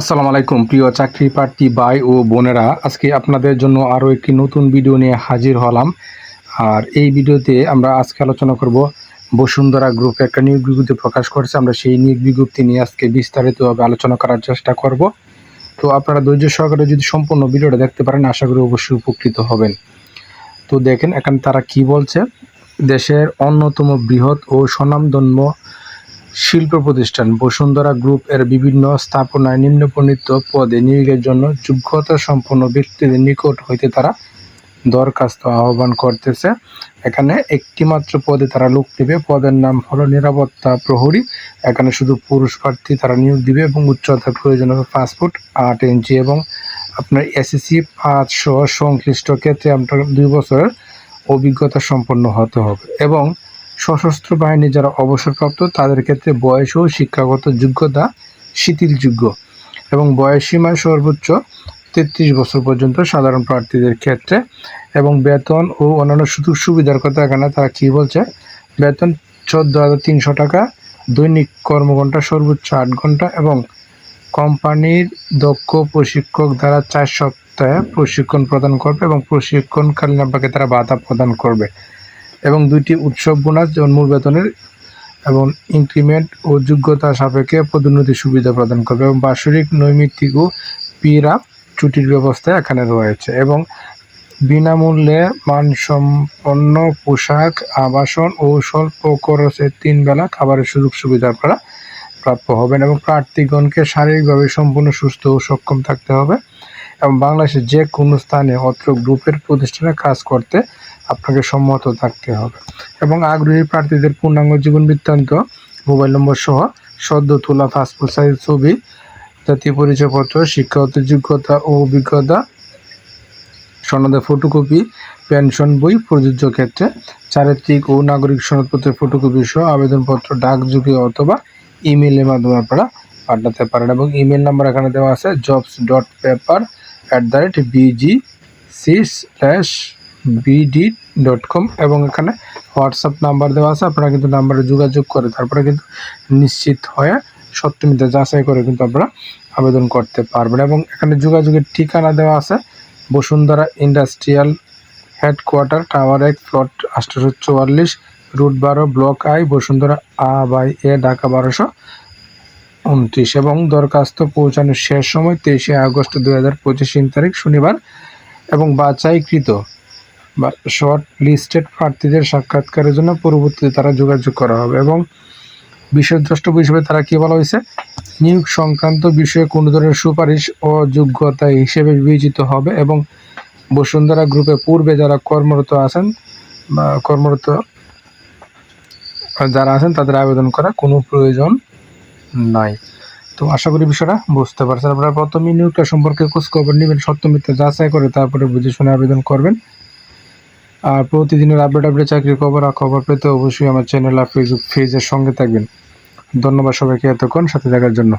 আসসালামু আলাইকুম, প্রিয় চাকরি প্রার্থী ভাই ও বোনেরা। আজকে আপনাদের জন্য আরও একটি নতুন ভিডিও নিয়ে হাজির হলাম। আর এই ভিডিওতে আমরা আজকে আলোচনা করব বসুন্ধরা গ্রুপ একটা নিয়োগ বিজ্ঞপ্তি প্রকাশ করেছে। আমরা সেই নিয়োগ বিজ্ঞপ্তি নিয়ে আজকে বিস্তারিতভাবে আলোচনা করার চেষ্টা করব। তো আপনারা ধৈর্য সহকারে যদি সম্পূর্ণ ভিডিওটা দেখতে পারেন, আশা করি অবশ্যই উপকৃত হবেন। তো দেখেন, এখানে তারা কি বলছে? দেশের অন্যতম বৃহৎ ও স্বনামধন্য শিল্প প্রতিষ্ঠান বসুন্ধরা গ্রুপ এর বিভিন্ন স্থাপনায় নিম্নবর্ণিত পদে নিয়োগের জন্য যোগ্যতা সম্পন্ন ব্যক্তিদের নিকট হইতে তারা দরখাস্ত আহ্বান করতেছে। এখানে একটি মাত্র পদে তারা লোক নেবে। পদের নাম হলো নিরাপত্তা প্রহরী। এখানে শুধু পুরুষ প্রার্থী তারা নিয়োগ দিবে এবং উচ্চতার প্রয়োজন হবে ফুট আট ইঞ্চি এবং আপনার এসএসসি পাঁচশো সংশ্লিষ্ট ক্ষেত্রে আপনার দুই বছরের অভিজ্ঞতা সম্পন্ন হতে হবে। এবং সশস্ত্র বাহিনী যারা অবসরপ্রাপ্ত, তাদের ক্ষেত্রে বয়স ও শিক্ষাগত যোগ্যতা শিথিলযোগ্য এবং বয়স সীমা সর্বোচ্চ তেত্রিশ বছর পর্যন্ত সাধারণ প্রার্থীদের ক্ষেত্রে এবং বেতন ও অন্যান্য সুযোগ সুবিধার কথা এখানে তারা কী বলছে? বেতন চোদ্দ হাজার তিনশো টাকা, দৈনিক কর্মঘণ্টা সর্বোচ্চ আট ঘণ্টা এবং কোম্পানির দক্ষ প্রশিক্ষক দ্বারা চার সপ্তাহে প্রশিক্ষণ প্রদান করবে এবং প্রশিক্ষণকালীন আপনাকে তারা বাধা প্রদান করবে। এবং দুইটি উৎসব বোনাস, যেমন মূল বেতনের এবং ইনক্রিমেন্ট ও যোগ্যতা সাপেক্ষে পদোন্নতি সুবিধা প্রদান করবে এবং বাৎসরিক নৈমিত্তিক ও পিরা ছুটির ব্যবস্থা এখানে রয়েছে এবং বিনামূল্যে মানসম্পন্ন পোশাক, আবাসন ও স্বল্প খরচে তিন বেলা খাবারের সুযোগ সুবিধা আপনারা প্রাপ্য হবেন এবং প্রার্থীগণকে শারীরিকভাবে সম্পূর্ণ সুস্থ ও সক্ষম থাকতে হবে। এবং বাংলাদেশের যে কোনো স্থানে অত্র গ্রুপের প্রতিষ্ঠানে কাজ করতে আপনাকে সম্মত থাকতে হবে। এবং আগ্রহী প্রার্থীদের পূর্ণাঙ্গ জীবন বৃত্তান্ত, মোবাইল নম্বর সহ সদ্য তোলা পাসপোর্ট সাইজ ছবি, জাতীয় পরিচয়পত্র, শিক্ষাগত যোগ্যতা ও অভিজ্ঞতা সনদের ফটোকপি পেনশন বই, প্রযোজ্য ক্ষেত্রে চারিত্রিক ও নাগরিক সনদপত্রের ফটোকপি সহ আবেদনপত্র ডাকযোগে অথবা ইমেলের মাধ্যমে আপনারা পাঠাতে পারেন। এবং ইমেল নাম্বার এখানে দেওয়া আছে jobs dot paper at the rate BG C slash BD dot com এবং এখানে হোয়াটসঅ্যাপ নাম্বার দেওয়া আছে, আপনারা কিন্তু নাম্বারে যোগাযোগ করে তারপরে কিন্তু নিশ্চিত হয়ে সত্যমিতা যাচাই করে কিন্তু আপনারা আবেদন করতে পারবেন। এবং এখানে যোগাযোগের ঠিকানা দেওয়া আছে, বসুন্ধরা ইন্ডাস্ট্রিয়াল হেডকোয়ার্টার, টাওয়ার এক, প্লট আঠারোশো চুয়াল্লিশ, রুট বারো, block I, Bashundhara R by A, Dhaka বারোশো। উনত্রিশ এবং দরখাস্ত পৌঁছানোর শেষ সময় তেইশে আগস্ট দু হাজার পঁচিশ তারিখ শনিবার এবং বাছাইকৃত বা শর্ট লিস্টেড প্রার্থীদের সাক্ষাৎকারের জন্য পরবর্তীতে তারা যোগাযোগ করা হবে এবং দ্রষ্টব্য হিসেবে তারা কী বলা হয়েছে? নিয়োগ সংক্রান্ত বিষয়ে কোনো ধরনের সুপারিশ অযোগ্যতা হিসেবে বিবেচিত হবে এবং বসুন্ধরা গ্রুপে পূর্বে যারা কর্মরত আছেন বা কর্মরত যারা আছেন তাদের আবেদন করা কোনো প্রয়োজন নাই। তো আশা করি বিষয়টা বুঝতে পারছেন। আপনারা প্রথমে নিয়োগটা সম্পর্কে খোঁজ খবর নেবেন, সত্য মিথ্যা যাচাই করে তারপরে বুঝে শুনে আবেদন করবেন। আর প্রতিদিনের আপডেট আপডেট চাকরির খবর আর খবর পেতে অবশ্যই আমার চ্যানেল আর ফেসবুক পেজের সঙ্গে থাকবেন। ধন্যবাদ সবাইকে এতক্ষণ, সাথে থাকার জন্য।